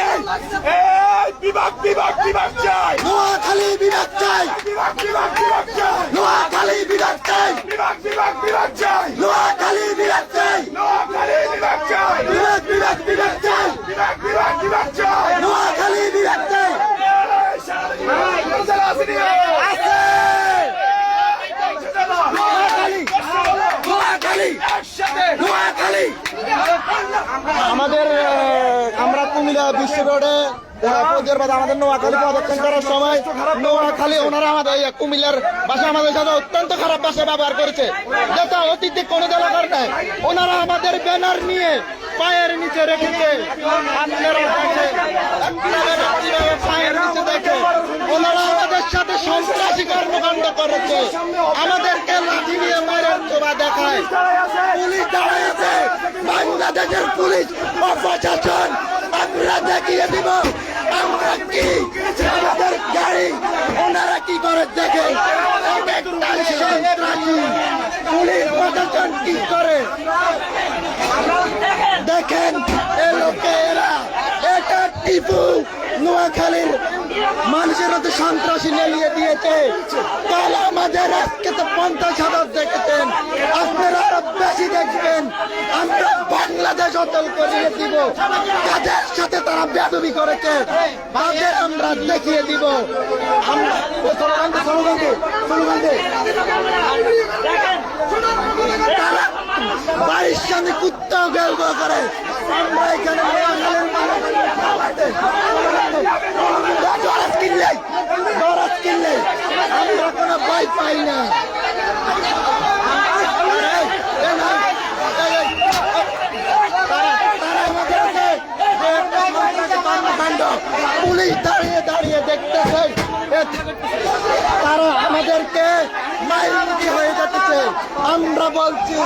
এই বিভাগ বিভাগ বিভাগ চাই। নোয়াখালী বিভাগ চাই। বিভাগ বিভাগ বিভাগ চাই। নোয়াখালী বিভাগ চাই। বিভাগ বিভাগ বিভাগ চাই। নোয়াখালী বিভাগ চাই নোয়াখালী বিভাগ চাই বিভাগ বিভাগ বিভাগ চাই বিভাগ বিভাগ বিভাগ চাই নোয়াখালী বিভাগ চাই এই সারা জেলা আসেনি আছে নোয়াখালী নোয়াখালী একসাথে নোয়াখালী আমাদের আমরা কুমিল্লা বিশ্ব রোডে আমাদের নোয়াখালী প্রদক্ষিণ করার সময় নোয়াখালী ওনারা আমাদের কুমিল্লার ভাষা আমাদের সাথে অত্যন্ত খারাপ ভাষা ব্যবহার করেছে। যেটা অতীতে কোনো এলাকার নাই। ওনারা আমাদের ব্যানার নিয়ে পায়ের নিচে রেখেছে আপনারা পায়ের নিচে দেখে ওনারা আমাদের সাথে সন্ত্রাসী কর্মকাণ্ড করেছে। আমাদেরকে লাঠি নিয়ে চোবা দেখায়। পুলিশ দাঁড়িয়েছে বাংলাদেশের পুলিশ ও প্রশাসন আমরা দেখিয়ে দিব, আমরা কি আমাদের গাড়ি, ওনারা কি করে সন্ত্রাসী পুলিশ প্রশাসন কি করে? দেখেন, এ লোকেরা এটা টিপু নোয়াখালীর মানুষের হাতে সন্ত্রাসী নেলিয়ে দিয়েছে। কাল আমাদের আজকে তো পঞ্চাশ হাজার দেখেছেন, আপনারা বেশি দেখবেন। বাংলাদেশ অচল করিয়ে দিব। কাদের সাথে তারা বেদবি করেছে তাদের আমরা দেখিয়ে দিব। আমরা। তারা বাড়ির সামনে কুত্তাও গেলব করে। আমরা আমরা কোনো ভয় পাই না এই, এই না, এই, এই, তারা তারা আমাদেরকে যে একটা সন্ত্রাসী কর্মকাণ্ড পুলিশ দাঁড়িয়ে দাঁড়িয়ে দেখতেছে তারা আমাদেরকে মাইলমুখী হয়ে যাচ্ছে আমরা বলছি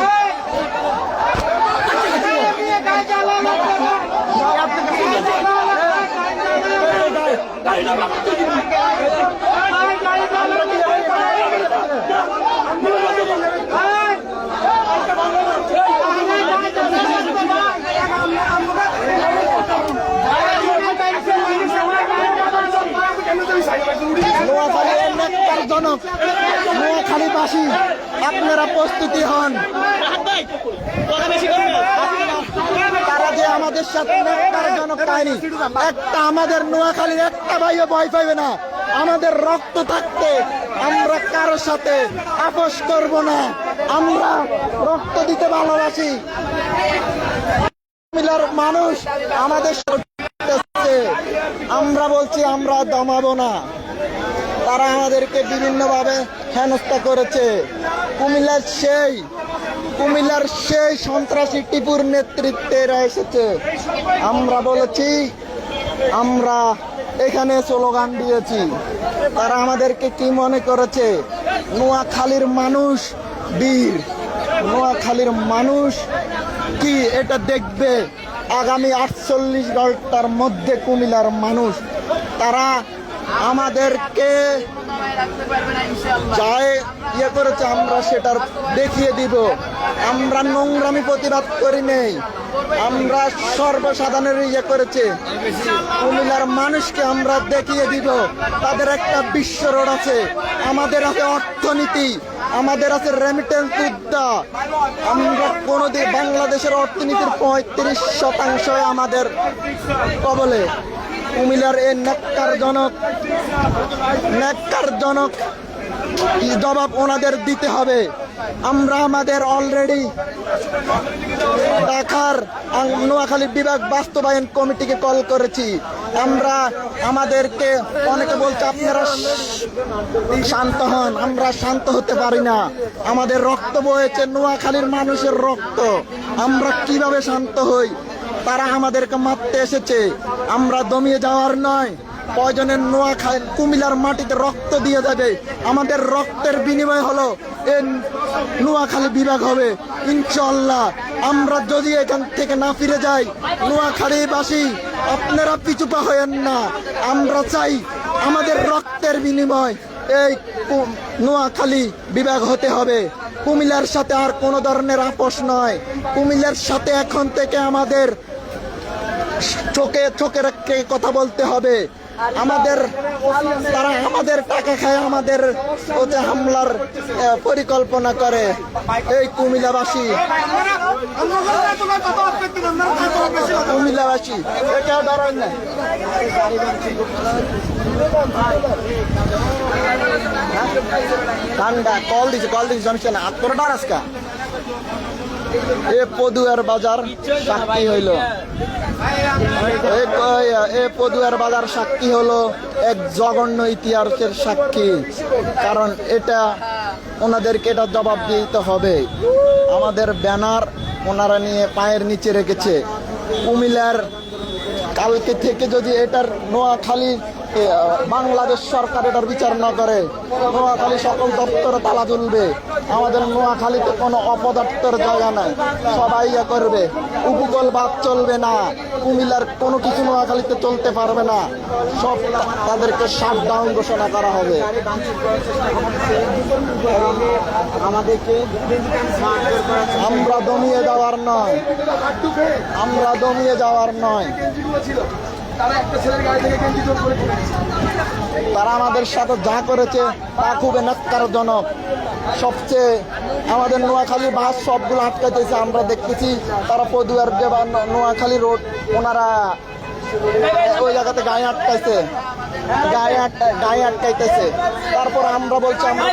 নোয়াখালী জনক নোয়াখালীবাসী আপনারা প্রস্তুতি হন। আমাদের রক্ত থাকতে আমরা কারোর সাথে আপোষ করব না। আমরা রক্ত দিতে ভালোবাসি। মানুষ আমাদের আমরা বলছি আমরা দমাবো না। তারা আমাদেরকে বিভিন্নভাবে হেনস্থা করেছে। কুমিল্লার সেই কুমিল্লার সেই সন্ত্রাসী টিপুর নেতৃত্বে এসেছে। আমরা বলেছি, আমরা এখানে স্লোগান দিয়েছি। তারা আমাদেরকে কি মনে করেছে? নোয়াখালীর মানুষ বীর। নোয়াখালীর মানুষ কি এটা দেখবে? আগামী আটচল্লিশ ঘণ্টার মধ্যে কুমিল্লার মানুষ, তারা আমাদেরকে যায় ইয়ে করেছে, আমরা সেটার দেখিয়ে দিব। আমরা নোংরামি প্রতিবাদ করি নেই। আমরা সর্বসাধারণের ইয়ে করেছে। কুমিল্লার মানুষকে আমরা দেখিয়ে দিব। তাদের একটা বিশ্ব রোড আছে। আমাদের আছে অর্থনীতি। আমাদের আছে রেমিটেন্স উদ্যা আমরা কোনোদিন বাংলাদেশের অর্থনীতির পঁয়ত্রিশ শতাংশ আমাদের কবলে। কুমিল্লার এই ন্যাক্কারজনক ন্যাক্কারজনক জবাব ওনাদের দিতে হবে। আমরা আমাদের অলরেডি ঢাকার নোয়াখালী বিভাগ বাস্তবায়ন কমিটিকে কল করেছি। আমরা আমাদেরকে অনেকে বলছে, আপনারা শান্ত হন, আমরা শান্ত হতে পারি না। আমাদের রক্ত বয়েছে, নোয়াখালীর মানুষের রক্ত। আমরা কীভাবে শান্ত হই? তারা আমাদেরকে মারতে এসেছে। আমরা দমিয়ে যাওয়ার নয়। প্রয়োজনের নোয়াখালী কুমিলার মাটিতে রক্ত দিয়ে যাবে। আমাদের রক্তের বিনিময় হলো এ নোয়াখালী বিভাগ হবে। ইনশাল্লাহ আমরা যদি এখান থেকে না ফিরে যাই, নোয়াখালীবাসী, আপনারা পিছুপা হয়েন না। আমরা চাই আমাদের রক্তের বিনিময় এই নোয়াখালী বিভাগ হতে হবে। কুমিল্লার সাথে আর কোনো ধরনের আপোষ নয়। কুমিল্লার সাথে এখন থেকে আমাদের চোখে চোখে রেখে কথা বলতে হবে। আমাদের তারা আমাদের টাকা খায় আমাদের ওতে হামলার পরিকল্পনা করে। এই কুমিল্লাবাসী। কুমিল্লাবাসী ঠান্ডা কল দিছে কল দিছে জানিস না আর তোর আজকা? এ পদুয়ার বাজার সাক্ষী হইল। এ পদুয়ার বাজার সাক্ষী হলো এক জঘন্য ইতিহাসের সাক্ষী। কারণ এটা ওনাদেরকে এটা জবাব দিতে হবে। আমাদের ব্যানার ওনারা নিয়ে পায়ের নিচে রেখেছে। কুমিল্লার কালকে থেকে যদি এটার নোয়াখালী বাংলাদেশ সরকার এটার বিচার না করে, নোয়াখালী সকল দপ্তরে তালা ঝুলবে আমাদের নোয়াখালীতে কোনো অপদপ্তর জায়গা নাই। সবাই ইয়ে করবে। উপকূল বাদ চলবে না। কুমিল্লার কোনো কিছু নোয়াখালীতে চলতে পারবে না। সব তাদেরকে শাট ডাউন ঘোষণা করা হবে। আমরা দমিয়ে যাওয়ার নয়। আমরা দমিয়ে যাওয়ার নয়। তারা একটা ছেলের গাড়ি থেকে গেঞ্জি জোর করে তারা আমাদের সাথে যা করেছে তা খুবই ন্যাক্কারজনক। সবচেয়ে আমাদের নোয়াখালী বাস সবগুলো আটকাইতেছে আমরা দেখতেছি তারা পদুয়ার যে বা নোয়াখালী রোড ওনারা ওই জায়গাতে গায়ে আটকাইছে। গায়ে আটকা গায়ে আটকাইতেছে। তারপর আমরা বলছি আমরা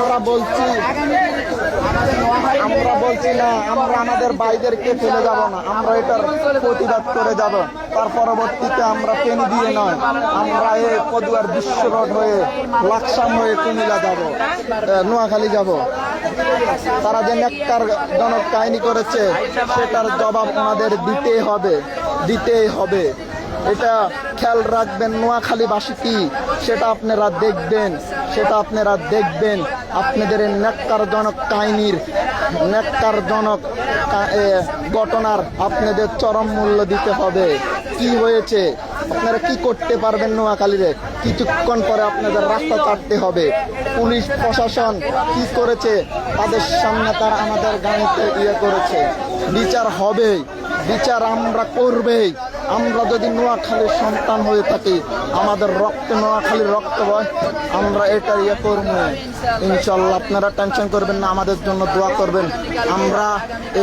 আমরা বলছি বলছি না, আমরা আমাদের ভাইদেরকে ফেলে যাব না, আমরা এটার প্রতিবাদ করে যাব। তার পরবর্তীতে আমরা পেনি দিয়ে নয়, আমরা এই পদুয়ার বিশ্ব রোড হয়ে লাকসাম হয়ে কুমিল্লা যাব নোয়াখালী যাব। তারা যে নেককার জনক কাহিনী করেছে, সেটার জবাব আমাদের দিতেই হবে দিতেই হবে। এটা খেয়াল রাখবেন, নোয়াখালীবাসী কি? সেটা আপনারা দেখবেন, সেটা আপনারা দেখবেন। আপনাদের ন্যাক্কারজনক কাহিনীর ন্যাক্কারজনক কা- এ, ঘটনার আপনাদের চরম মূল্য দিতে হবে। কি হয়েছে? আপনারা কি করতে পারবেন নোয়াখালীরে কিছুক্ষণ পরে আপনাদের রাস্তা কাটতে হবে। পুলিশ প্রশাসন কি করেছে? তাদের সামনে তারা আমাদের গাড়িতে ইয়ে করেছে। বিচার হবেই। বিচার আমরা করবেই। আমরা যদি নোয়াখালীর সন্তান হয়ে থাকি, আমাদের রক্ত, নোয়াখালীর রক্ত বয়, আমরা এটা ইয়ে করব। ইনশাল্লাহ আপনারা টেনশন করবেন না, আমাদের জন্য দোয়া করবেন। আমরা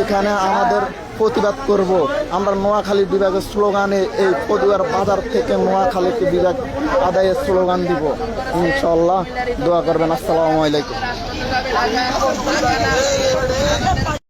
এখানে আমাদের প্রতিবাদ করব। আমরা নোয়াখালী বিভাগের স্লোগানে এই পদুয়ার বাজার থেকে নোয়াখালীকে বিভাগ আদায়ের স্লোগান দিব। ইনশাল্লাহ দোয়া করবেন। আসসালামু আলাইকুম।